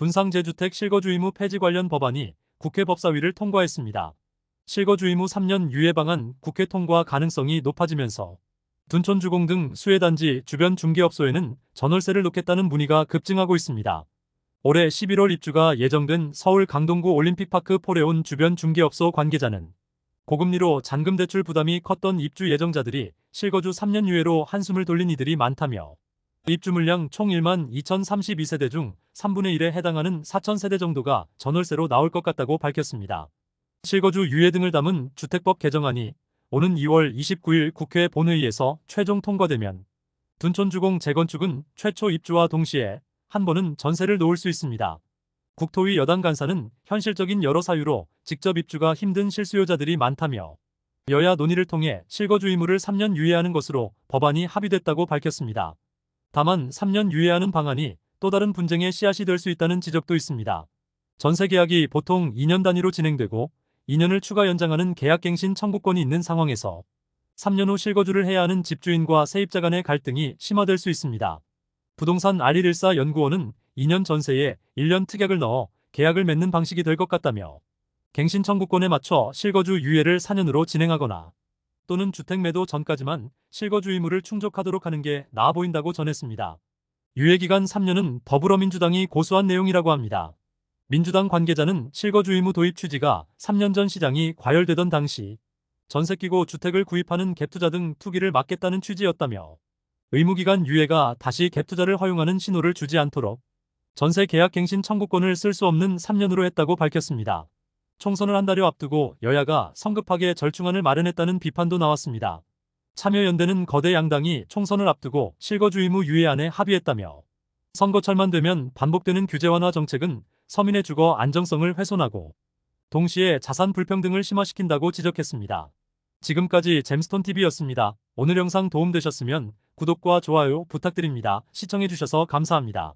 분상재주택 실거주 의무 폐지 관련 법안이 국회 법사위를 통과했습니다. 실거주 의무 3년 유예 방안 국회 통과 가능성이 높아지면서 둔촌주공 등 수혜단지 주변 중개업소에는 전월세를 놓겠다는 문의가 급증하고 있습니다. 올해 11월 입주가 예정된 서울 강동구 올림픽파크 포레온 주변 중개업소 관계자는 고금리로 잔금 대출 부담이 컸던 입주 예정자들이 실거주 3년 유예로 한숨을 돌린 이들이 많다며 입주 물량 총 1만 2,032세대 중 3분의 1에 해당하는 4,000세대 정도가 전월세로 나올 것 같다고 밝혔습니다. 실거주 유예 등을 담은 주택법 개정안이 오는 2월 29일 국회 본회의에서 최종 통과되면 둔촌주공 재건축은 최초 입주와 동시에 한 번은 전세를 놓을 수 있습니다. 국토위 여당 간사는 현실적인 여러 사유로 직접 입주가 힘든 실수요자들이 많다며 여야 논의를 통해 실거주 의무를 3년 유예하는 것으로 법안이 합의됐다고 밝혔습니다. 다만 3년 유예하는 방안이 또 다른 분쟁의 씨앗이 될 수 있다는 지적도 있습니다. 전세 계약이 보통 2년 단위로 진행되고 2년을 추가 연장하는 계약갱신 청구권이 있는 상황에서 3년 후 실거주를 해야 하는 집주인과 세입자 간의 갈등이 심화될 수 있습니다. 부동산 알114 연구원은 2년 전세에 1년 특약을 넣어 계약을 맺는 방식이 될 것 같다며 갱신 청구권에 맞춰 실거주 유예를 4년으로 진행하거나 또는 주택 매도 전까지만 실거주 의무를 충족하도록 하는 게 나아 보인다고 전했습니다. 유예기간 3년은 더불어민주당이 고수한 내용이라고 합니다. 민주당 관계자는 실거주 의무 도입 취지가 3년 전 시장이 과열되던 당시 전세 끼고 주택을 구입하는 갭투자 등 투기를 막겠다는 취지였다며 의무기간 유예가 다시 갭투자를 허용하는 신호를 주지 않도록 전세 계약 갱신 청구권을 쓸 수 없는 3년으로 했다고 밝혔습니다. 총선을 한 달여 앞두고 여야가 성급하게 절충안을 마련했다는 비판도 나왔습니다. 참여연대는 거대 양당이 총선을 앞두고 실거주 의무 유예안에 합의했다며 선거철만 되면 반복되는 규제 완화 정책은 서민의 주거 안정성을 훼손하고 동시에 자산 불평등을 심화시킨다고 지적했습니다. 지금까지 잼스톤TV였습니다. 오늘 영상 도움되셨으면 구독과 좋아요 부탁드립니다. 시청해주셔서 감사합니다.